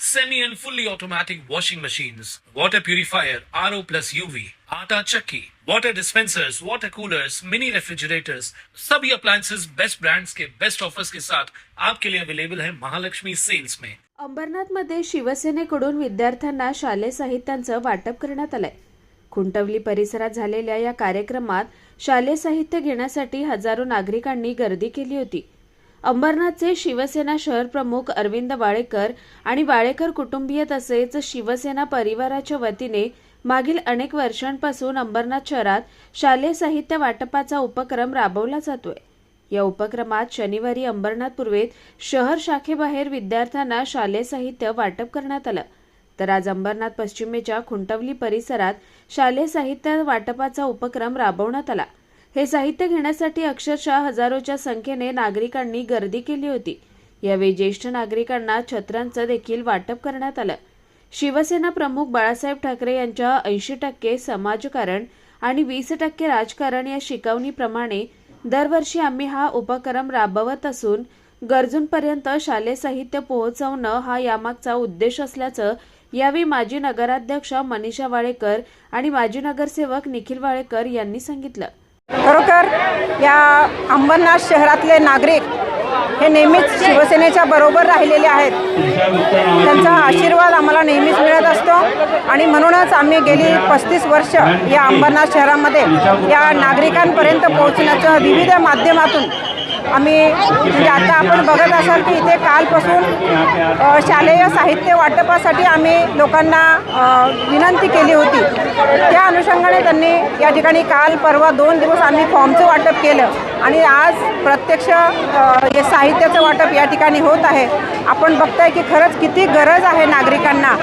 semi and fully automatic washing machines, water purifier, RO plus UV, आटा चक्की, water dispensers, water coolers, mini refrigerators, सभी appliances best brands के best offers के साथ आपके लिए अवेलेबल है महालक्ष्मी सेल्स में अंबरनाथमध्ये शिवसेनेकडून विद्यार्थ्यांना शालेय साहित्यांचं वाटप करण्यात आलंय. खुंटवली परिसरात झालेल्या या कार्यक्रमात शालेय साहित्य घेण्यासाठी हजारो नागरिकांनी गर्दी केली होती. अंबरनाथचे शिवसेना शहर प्रमुख अरविंद वाळेकर आणि वाळेकर कुटुंबीय तसेच शिवसेना परिवाराच्या वतीने मागील अनेक वर्षांपासून अंबरनाथ शहरात शालेय साहित्य वाटपाचा उपक्रम राबवला जातोय. या उपक्रमात शनिवारी अंबरनाथ पूर्वेत शहर शाखेबाहेर विद्यार्थ्यांना शालेय साहित्य वाटप करण्यात आलं. तर आज अंबरनाथ पश्चिमेच्या खुंटवली परिसरात शालेय साहित्य वाटपाचा उपक्रम राबवण्यात आला. हे साहित्य घेण्यासाठी अक्षरशः हजारोच्या संख्येने नागरिकांनी गर्दी केली होती. यावेळी ज्येष्ठ नागरिकांना छत्रांचं देखील वाटप करण्यात आलं. शिवसेना प्रमुख बाळासाहेब ठाकरे यांच्या ऐंशी टक्के समाजकारण आणि वीस टक्के राजकारण या शिकवणीप्रमाणे दरवर्षी आम्ही हा उपक्रम राबवत असून गरजूंपर्यंत शालेय साहित्य पोहोचवणं हा यामागचा उद्देश असल्याचं यावेळी माजी नगराध्यक्ष मनीषा वाळेकर आणि माजी नगरसेवक निखिल वाळेकर यांनी सांगितलं. खरोखर या अंबरनाथ शहरातले नागरिक हे नेहमीच शिवसेनेच्या बरोबर राहिलेले आहेत. त्यांचा आशीर्वाद आम्हाला नेहमीच मिळत असतो आणि म्हणूनच आम्ही गेली पस्तीस वर्ष या अंबरनाथ शहरामध्ये या नागरिकांपर्यंत पोहोचण्याच्या विविध माध्यमातून आम्ही म्हणजे आता आपण बघत असाल की इथे कालपासून शालेय साहित्य वाटपासाठी आम्ही लोकांना विनंती केली होती. त्या अनुषंगाने त्यांनी या ठिकाणी काल परवा दोन दिवस आम्ही फॉर्मचं वाटप केलं. आणि आज प्रत्यक्ष हे साहित्याचं वाटप या ठिकाणी होत आहे. आपण बघताय की खरंच किती गरज आहे नागरिकांना.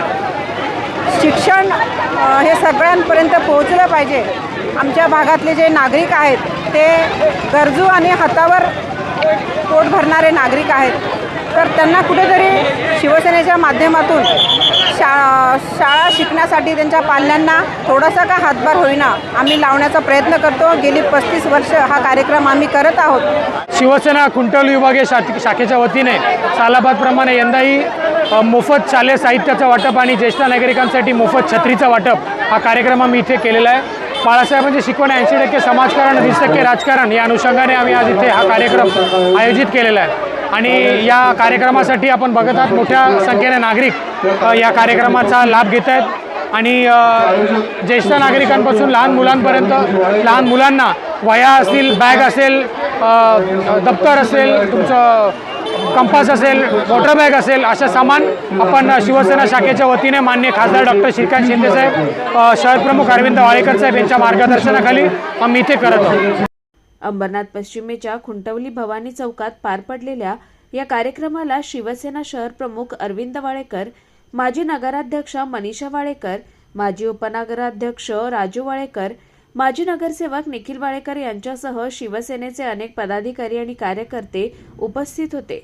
शिक्षण हे सगळ्यांपर्यंत पोहोचलं पाहिजे. आमच्या भागातले जे नागरिक आहेत ते गरजू आणि हातावर पोट भरणारे नागरिक आहेत. तर त्यांना कुठेतरी शिवसेनेच्या माध्यमातून शा शाळा शिकण्यासाठी त्यांच्या पाल्यांना थोडासा का हातभार होईना आम्ही लावण्याचा प्रयत्न करतो. गेली पस्तीस वर्ष हा कार्यक्रम आम्ही करत आहोत. शिवसेना खुंटवली विभागीय शा शाखेच्या वतीने सालाबादप्रमाणे यंदाही मोफत शालेय साहित्याचं वाटप आणि ज्येष्ठ नागरिकांसाठी मोफत छत्रीचं वाटप हा कार्यक्रम आम्ही इथे केलेला आहे. बाळासाहेबांची शिकवण ऐंशी टक्के समाजकारण वीस टक्के राजकारण. या अनुषंगाने आम्ही आज इथे हा कार्यक्रम आयोजित केलेला आहे. आणि या कार्यक्रमासाठी आपण बघत आहात मोठ्या संख्येने नागरिक या कार्यक्रमाचा लाभ घेत आहेत. आणि ज्येष्ठ नागरिकांपासून लहान मुलांपर्यंत लहान मुलांना वह्या असतील बॅग असेल दप्तर असेल तुमचं कंपास असेल वॉटर बॅग असेल असं सामान आपण शिवसेना शाखेच्या वतीने मान्य खासदार डॉक्टर श्रीकांत शिंदेसाहेब शहर शहरप्रमुख अरविंद वाळेकर साहेब यांच्या मार्गदर्शनाखाली आम्ही इथे करत आहोत. अंबरनाथ पश्चिमेच्या खुंटवली भवानी चौकात पार पडलेल्या या कार्यक्रमाला शिवसेना शहर प्रमुख अरविंद वाळेकर माजी नगराध्यक्ष मनीषा वाळेकर माजी उपनगराध्यक्ष राजू वाळेकर माजी नगरसेवक निखिल वाळेकर यांच्यासह शिवसेनेचे अनेक पदाधिकारी आणि कार्यकर्ते उपस्थित होते.